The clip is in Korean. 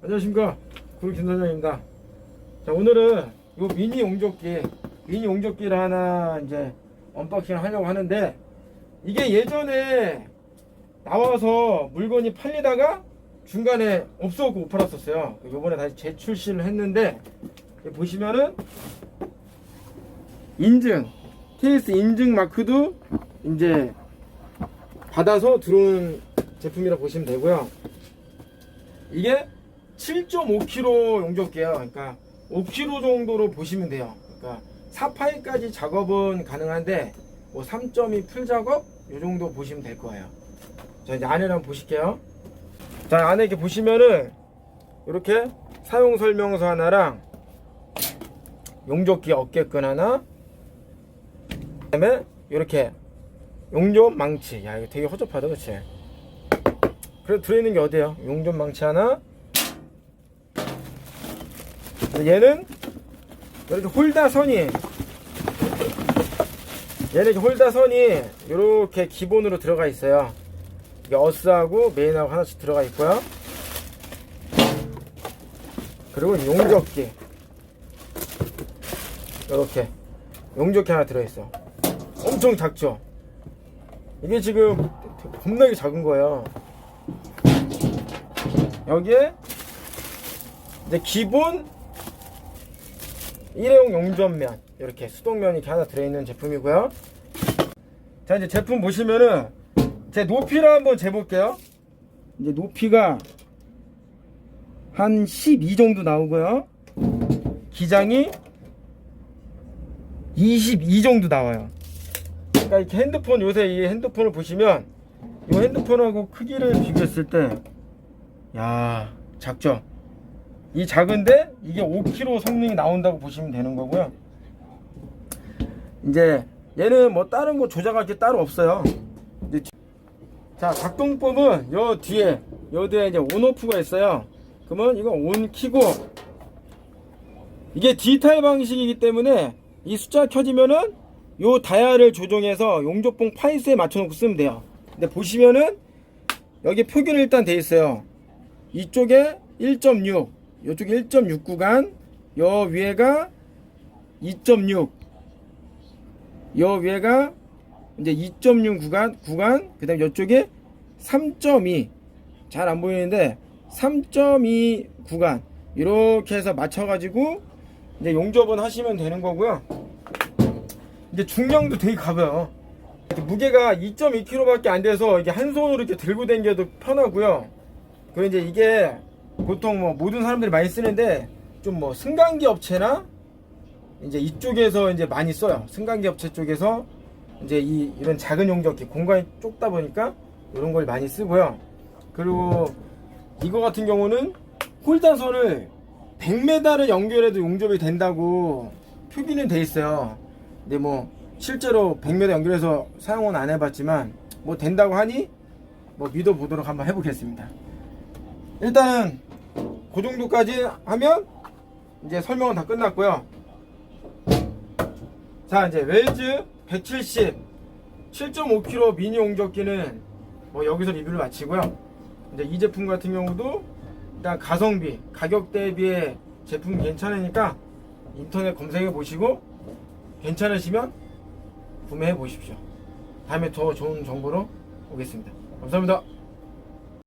안녕하십니까. 구루 김사장입니다. 자 오늘은 요 미니 용접기 미니 용접기를 하나 이제 언박싱 하려고 하는데 이게 예전에 나와서 물건이 팔리다가 중간에 없어갖고 못 팔았었어요. 요번에 다시 재출시를 했는데 보시면은 인증 TS 인증 마크도 이제 받아서 들어온 제품이라 보시면 되고요. 이게 7.5kg 용접기예요. 그러니까 5kg 정도로 보시면 돼요. 그러니까 4파이까지 작업은 가능한데 뭐 3.2 풀 작업 이 정도 보시면 될 거예요. 자 이제 안에를 한번 보실게요. 자 안에 이렇게 보시면은 이렇게 사용 설명서 하나랑 용접기 어깨끈 하나 그다음에 이렇게 용접 망치 야 이거 되게 허접하다 그치? 그래도 들어있는 게 어디에요? 용접 망치 하나 얘는 이렇게 홀다선이 얘는 홀다선이 이렇게 기본으로 들어가 있어요. 이게 어스하고 메인하고 하나씩 들어가 있고요. 그리고 용접기. 이렇게 용접기 하나 들어있어. 엄청 작죠? 이게 지금 겁나게 작은 거예요. 여기에 이제 기본 일회용 용접면 이렇게 수동면이 이렇게 하나 들어있는 제품이고요. 자 이제 제품 보시면은 제 높이를 한번 재볼게요. 이제 높이가 한 12 정도 나오고요. 기장이 22 정도 나와요. 그러니까 이렇게 핸드폰 요새 이 핸드폰을 보시면 이 핸드폰하고 크기를 비교했을 때 야 작죠 이 작은데 이게 5kg 성능이 나온다고 보시면 되는 거고요. 이제 얘는 뭐 다른 거 조작할 게 따로 없어요. 자 작동법은 요 뒤에 요 뒤에 이제 온오프가 있어요. 그러면 이거 온 키고 이게 디지털 방식이기 때문에 이 숫자 켜지면은 요 다이얼을 조정해서 용접봉 파이스에 맞춰놓고 쓰면 돼요. 근데 보시면은 여기 표기는 일단 돼 있어요. 이쪽에 1.6 이쪽에 1.6 구간 요 위에가 2.6요 위에가 이제 2.6 구간 구간 그 다음에 이쪽에 3.2 잘 안 보이는데 3.2 구간. 이렇게 해서 맞춰 가지고 이제 용접은 하시면 되는 거고요. 이제 중량도 되게 이렇게 무게가 2.2kg 밖에 안 돼서 이게 한 손으로 이렇게 들고 다니기도 편하고요. 그리고 이제 이게 보통 뭐 모든 사람들이 많이 쓰는데 좀 뭐 승강기 업체나 이제 이쪽에서 이제 많이 써요. 승강기 업체 쪽에서 이제 이 이런 작은 용접기 공간이 좁다 보니까 이런 걸 많이 쓰고요. 그리고 이거 같은 경우는 홀다선을 100m를 연결해도 용접이 된다고 표기는 돼 있어요. 근데 뭐 실제로 100m 연결해서 사용은 안 해봤지만 뭐 된다고 하니 뭐 믿어보도록 한번 해보겠습니다. 일단은 그 정도까지 하면 이제 설명은 다 끝났고요. 자 이제 웰즈 170 7.5kg 미니 용접기는 뭐 여기서 리뷰를 마치고요. 이제 이 제품 같은 경우도 일단 가성비 가격 대비에 제품 괜찮으니까 인터넷 검색해 보시고 괜찮으시면 구매해 보십시오. 다음에 더 좋은 정보로 오겠습니다. 감사합니다.